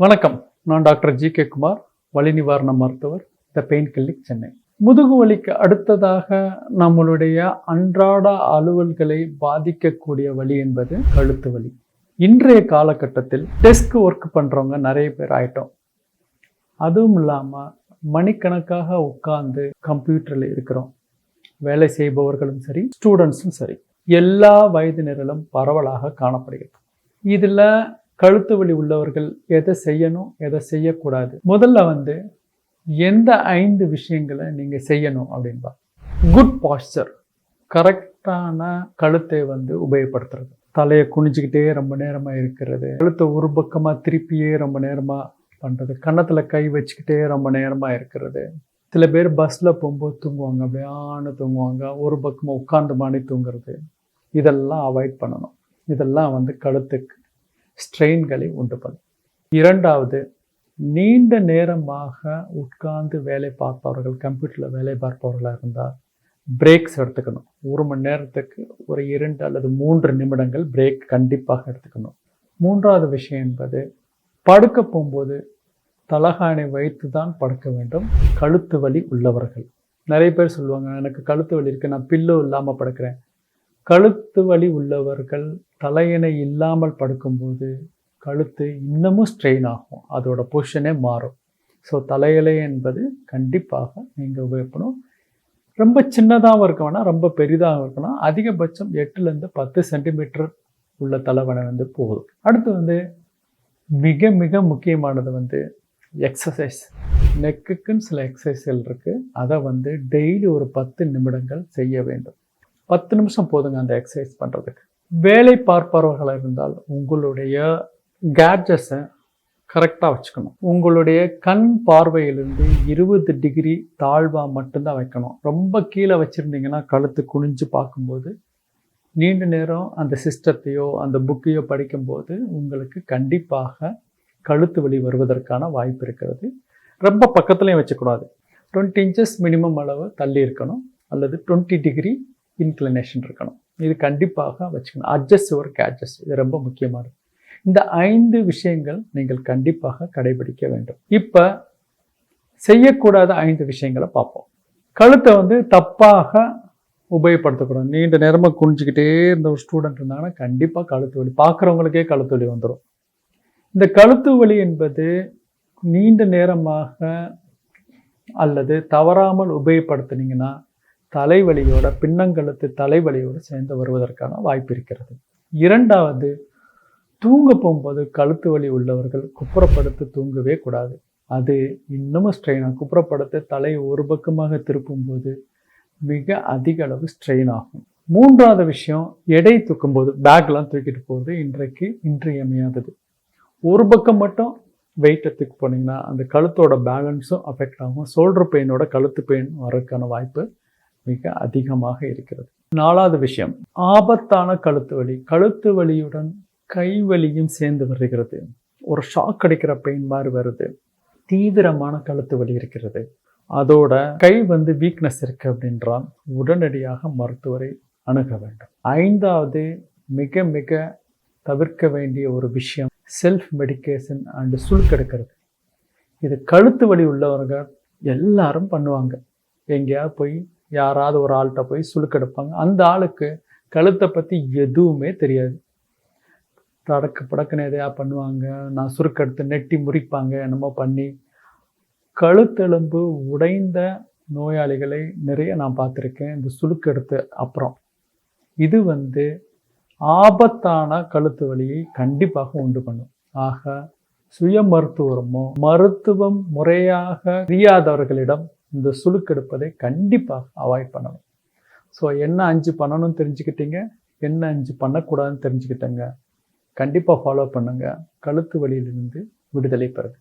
வணக்கம். நான் doctor G K Kumar வலி நிவாரண மருத்துவர் த பெயின் கிளினிக் சென்னை. முதுகு வலிக்கு அடுத்ததாக நம்மளுடைய அன்றாட அலுவல்களை பாதிக்கக்கூடிய வலி என்பது கழுத்து வலி. இன்றைய காலகட்டத்தில் டெஸ்க் ஒர்க் பண்ணுறவங்க நிறைய பேர் ஆயிட்டோம். அதுவும் இல்லாமல் மணிக்கணக்காக உட்கார்ந்து கம்ப்யூட்டரில் இருக்கிறோம். வேலை செய்பவர்களும் சரி ஸ்டூடெண்ட்ஸும் சரி எல்லா வயதினரிலும் பரவலாக காணப்படுகிறது. இதில் கழுத்து வலி உள்ளவர்கள் எதை செய்யணும் எதை செய்யக்கூடாது? முதல்ல வந்து எந்த ஐந்து விஷயங்களை நீங்கள் செய்யணும் அப்படின்பா. குட் பாஸ்டர் கரெக்டான கழுத்தை வந்து உபயோகப்படுத்துறது. தலையை குனிஞ்சுக்கிட்டே ரொம்ப நேரமாக இருக்கிறது. கழுத்தை ஒரு பக்கமாக திருப்பியே ரொம்ப நேரமாக பண்ணுறது கன்னத்தில் கை வச்சுக்கிட்டே ரொம்ப நேரமாக இருக்கிறது. சில பேர் பஸ்ஸில் போகும்போது தூங்குவாங்க. அப்படியே ஆணு தூங்குவாங்க. ஒரு பக்கமாக உட்கார்ந்து மாடி தூங்குறது. இதெல்லாம் அவாய்ட் பண்ணணும். இதெல்லாம் வந்து கழுத்துக்கு ஸ்ட்ரெயின்களை உண்டு பண்ணும் இரண்டாவது நீண்ட நேரமாக உட்கார்ந்து வேலை பார்ப்பவர்கள் கம்ப்யூட்டரில் வேலை பார்ப்பவர்களாக இருந்தால் பிரேக்ஸ் எடுத்துக்கணும். ஒரு மணி நேரத்துக்கு ஒரு இரண்டு அல்லது மூன்று நிமிடங்கள் பிரேக் கண்டிப்பாக எடுத்துக்கணும். மூன்றாவது விஷயம் என்பது படுக்க போகும்போது தலகாணை வைத்து தான் படுக்க வேண்டும். கழுத்து வலி உள்ளவர்கள். நிறைய பேர் சொல்லுவாங்க எனக்கு கழுத்து வலி இருக்குது நான் பில்லோ இல்லாமல் படுக்கிறேன். கழுத்து வலி உள்ளவர்கள் தலையணை இல்லாமல் படுக்கும்போது கழுத்து இன்னமும் ஸ்ட்ரெயின் ஆகும். அதோட பொசிஷனே மாறும். ஸோ தலையலை என்பது கண்டிப்பாக நீங்கள் உபயோகப்படும் ரொம்ப சின்னதாகவும் இருக்க வேணாம் ரொம்ப பெரிதாகவும் இருக்கணும் அதிகபட்சம் எட்டுலேருந்து பத்து சென்டிமீட்டர் உள்ள தலைவனை வந்து போதும். அடுத்து வந்து மிக மிக முக்கியமானது வந்து எக்ஸசைஸ் நெக்குக்குன்னு சில எக்ஸசைஸ்கள் இருக்குது அதை வந்து டெய்லி ஒரு பத்து நிமிடங்கள் செய்ய வேண்டும். பத்து நிமிஷம் போதுங்க அந்த எக்ஸசைஸ் பண்ணுறதுக்கு வேலை பார்ப்பவர்களாக இருந்தால் உங்களுடைய கேட்ஜஸை கரெக்டாக வச்சுக்கணும். உங்களுடைய கண் பார்வையிலிருந்து இருபது டிகிரி தாழ்வாக மட்டும்தான் வைக்கணும். ரொம்ப கீழே வச்சுருந்தீங்கன்னா கழுத்து குனிஞ்சு பார்க்கும்போது நீண்ட நேரம் அந்த சிஸ்டத்தையோ அந்த புக்கையோ படிக்கும்போது உங்களுக்கு கண்டிப்பாக கழுத்து வலி வருவதற்கான வாய்ப்பு இருக்கிறது. ரொம்ப பக்கத்துலையும் வச்சக்கூடாது டுவெண்ட்டி இன்ச்சஸ் மினிமம் அளவு தள்ளி இருக்கணும். அல்லது டுவெண்ட்டி டிகிரி இன்க்ளினேஷன் இருக்கணும். இது கண்டிப்பாக வச்சுக்கணும். அட்ஜஸ்ட் ஒரு கேட்ஜஸ் இது ரொம்ப முக்கியமானது இந்த ஐந்து விஷயங்கள் நீங்கள் கண்டிப்பாக கடைபிடிக்க வேண்டும். இப்போ செய்யக்கூடாத ஐந்து விஷயங்களை பார்ப்போம். கழுத்தை வந்து தப்பாக உபயோகப்படுத்தக்கூடாது. நீண்ட நேரமாக குனிஞ்சிக்கிட்டே இருந்த ஒரு ஸ்டூடெண்ட் இருந்தாங்கன்னா கண்டிப்பாக கழுத்து வலி பார்க்குறவங்களுக்கே கழுத்து வலி வந்துடும் இந்த கழுத்து வலி என்பது நீண்ட நேரமாக அல்லது தவறாமல் உபயோகப்படுத்தினீங்கன்னா தலைவலியோட பின்னங்கழுத்து தலைவலியோடு சேர்ந்து வருவதற்கான வாய்ப்பு இருக்கிறது. இரண்டாவது தூங்க போகும்போது கழுத்து வலி உள்ளவர்கள் குப்புறப்படுத்து தூங்கவே கூடாது. அது இன்னமும் ஸ்ட்ரெயின் குப்புறப்படுத்து தலையை ஒரு பக்கமாக திருப்பும்போது மிக அதிக அளவு ஸ்ட்ரெயின் ஆகும். மூன்றாவது விஷயம் எடை தூக்கும்போது பேக்லாம் தூக்கிட்டு போகிறது இன்றைக்கு இன்றியமையாதது. ஒரு பக்கம் மட்டும் வெயிட்டை தூக்கி போனீங்கன்னா அந்த கழுத்தோட பேலன்ஸும் அஃபெக்ட் ஆகும். சோல்டர் பெயினோட கழுத்து பெயின் வரதுக்கான வாய்ப்பு மிக அதிகமாக இருக்கிறது. நாலாவது விஷயம் ஆபத்தான கழுத்து வலி. கழுத்து வலியுடன் கை வலியும் சேர்ந்து வருகிறது. ஒரு ஷாக் அடிக்கிற பெயின் மாதிரி வருது. தீவிரமான கழுத்து வலி இருக்கிறது. அதோட கை வந்து வீக்னஸ் இருக்கு அப்படின்றால் உடனடியாக மருத்துவரை அணுக வேண்டும். ஐந்தாவது மிக மிக தவிர்க்க வேண்டிய ஒரு விஷயம் செல்ஃப் மெடிக்கேஷன் அண்டு சுழுக்கெடுக்கிறது இது கழுத்து வலி உள்ளவர்கள் எல்லாரும் பண்ணுவாங்க. எங்கேயாவது போய் யாராவது ஒரு ஆள்கிட்ட போய் சுழுக்கெடுப்பாங்க அந்த ஆளுக்கு கழுத்தை பற்றி எதுவுமே தெரியாது. தடக்கு படக்குன்னு எதையா பண்ணுவாங்க? நான் சுருக்கெடுத்து நெட்டி முறிப்பாங்க என்னமோ பண்ணி. கழுத்தெலும்பு உடைந்த நோயாளிகளை நிறைய நான் பார்த்துருக்கேன். இந்த சுழுக்கெடுத்து அப்புறம். இது வந்து ஆபத்தான கழுத்து வலியை கண்டிப்பாக உண்டு பண்ணும். ஆக சுய மருத்துவமோ மருத்துவம் முறையாக தெரியாதவர்களிடம் இந்த சுழுக்கெடுப்பதை கண்டிப்பாக அவாய்ட் பண்ணணும். ஸோ என்ன அஞ்சு பண்ணணும்னு தெரிஞ்சுக்கிட்டீங்க? என்ன அஞ்சு பண்ணக்கூடாதுன்னு தெரிஞ்சுக்கிட்டேங்க. கண்டிப்பாக ஃபாலோ பண்ணுங்கள் கழுத்து வழியிலிருந்து விடுதலை பெறுது